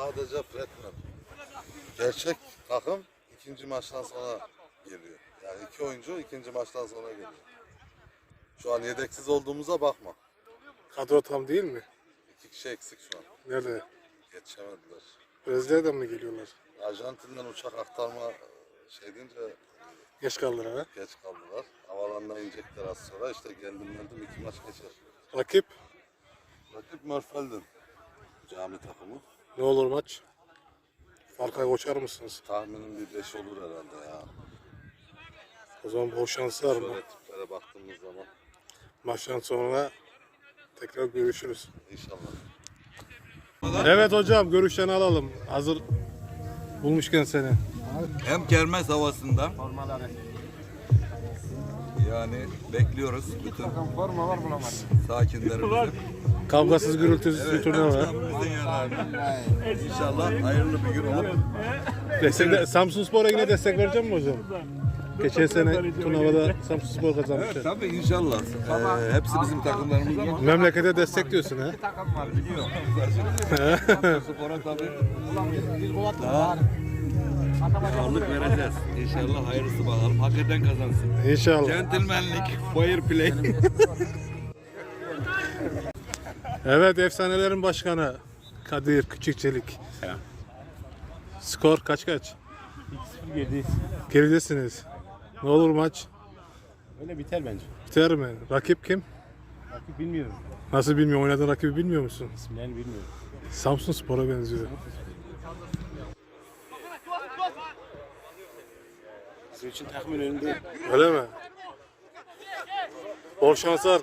sadece Fredman. Gerçek takım ikinci maçtan sonra geliyor. Yani iki oyuncu ikinci maçtan sonra geliyor. Şu an yedeksiz olduğumuza bakma. Kadro tam değil mi? İki kişi eksik şu an. Nerede? Yetişemediler. Brezilya'dan mı geliyorlar? Arjantin'den uçak aktarma şey deyince Geç kaldılar ha. geç kaldılar. Havalanına inecekler az sonra. İşte geldim geldim iki maç geçer. Rakip Rakip Mörfeldin. Cami takımı. Ne olur maç? Fark'a koşar mısınız? Tahminim bir beş olur herhalde ya. O zaman bol şanslar mı? Şöyle tiplere baktığımız zaman Maçtan sonra tekrar görüşürüz. inşallah. Evet hocam görüşlerini alalım. Hazır bulmuşken seni. Hem kermes havasında yani bekliyoruz bütün sakinlerimizi. Kavgasız gürültüsüz bir turnuva. İnşallah hayırlı bir gün olur. Destek, Samsun Spor'a yine destek verecek mi hocam? Geçen sene turnuvada Samsun Spor kazanmıştı. Tabii inşallah. Ee, hepsi bizim takımlarımız ama Memlekete destek diyorsun ha. spora tabii daha ağırlık vereceğiz. İnşallah hayırlısı bakalım. Hakikaten kazansın. İnşallah. Gentlemanlik, fair play. Evet efsanelerin başkanı Kadir Küçükçelik. Skor kaç kaç? Girdi. Geridesiniz. Ne olur maç? Öyle biter bence. Biter mi? Rakip kim? Rakip bilmiyorum. Nasıl bilmiyorum. Oynadığın rakibi bilmiyor musun? İsimlerini bilmiyorum. Samsun Spor'a benziyor. Bizim için takımın önünde. Öyle mi? Bol şanslar.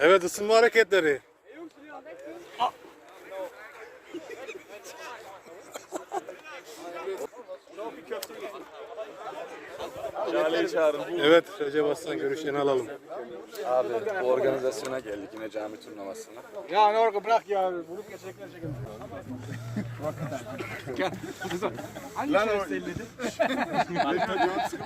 Evet ısınma hareketleri. Evet Recep Aslan görüşlerini alalım. Abi bu organizasyona geldik yine cami turnuvasına. Ya ne orada bırak ya. Vurup geçecekler çekin.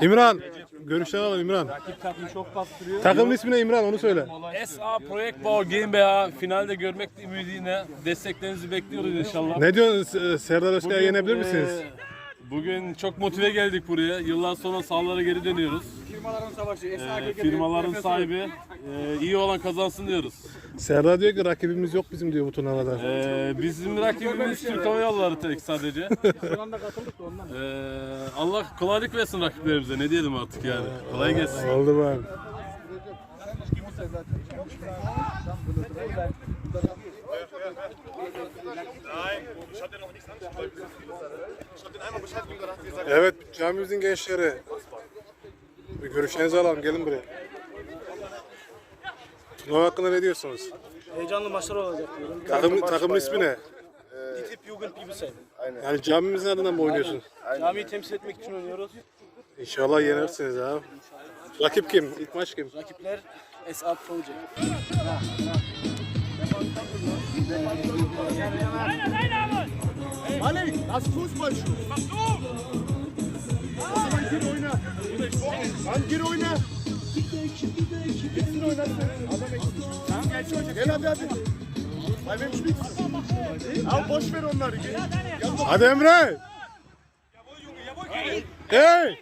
İmran görüşlerini alalım İmran. Takım çok bastırıyor. Takımın ismi ne İmran onu söyle. SA Project Ball GmbH finalde görmek ümidiyle desteklerinizi bekliyoruz inşallah. Ne diyorsun Serdar Özkaya yenebilir e, misiniz? Bugün çok motive geldik buraya. Yıllar sonra sahalara geri dönüyoruz. Firmaların savaşı. E, firmaların sahibi e, iyi olan kazansın diyoruz. Serdar diyor ki rakibimiz yok bizim diyor bu turnuvada. E, bizim rakibimiz Türk Hava Yolları tek sadece. Son anda katıldık da ondan. E, Allah kolaylık versin rakiplerimize. Ne diyelim artık yani. Kolay gelsin. Oldu ben. Evet camimizin gençleri. Bir görüşlerinizi alalım gelin buraya. Turnuva hakkında ne diyorsunuz? Heyecanlı maçlar olacak diyorum. Takım, takımın ismi ne? Tip Jugend Bibisay. Yani camimizin adına mı oynuyorsun? Camiyi temsil etmek için oynuyoruz. İnşallah yenersiniz ha. Rakip kim? İlk maç kim? Rakipler SA Project. Alex, das Fußballschuh. O zaman gir oyna. Lan gir oyna. Gitsin oynasın. Adam eksik. Tamam gel çocuk. Gel hadi hadi. Ay benim spitzen. Al boş ver onları. Gel. Hadi Emre! Hey!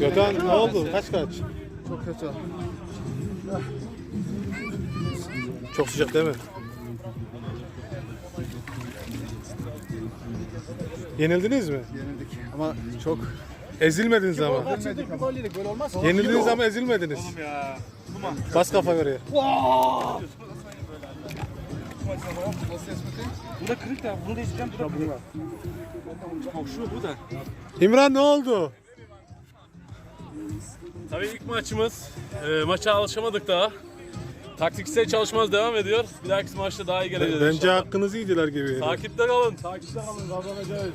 Gökhan ne oldu? Kaç kaç? Çok kötü. Çok sıcak değil mi? Yenildiniz mi? Yenildik ama çok Ezilmediniz ama. Yenildik gol yedik böyle olmaz. Yenildiniz ama ezilmediniz. Bas kafa göre. Bunda kırık da bunu da isteyeceğim. Bu da Şu bu da. İmran ne oldu? Tabii ilk maçımız. E, maça alışamadık daha. Taktiksel çalışmanız devam ediyor. Bir dahaki maçta daha iyi geleceğiz Bence inşallah. hakkınızı yediler gibi. Takipte kalın. Takipte kalın. Kazanacağız.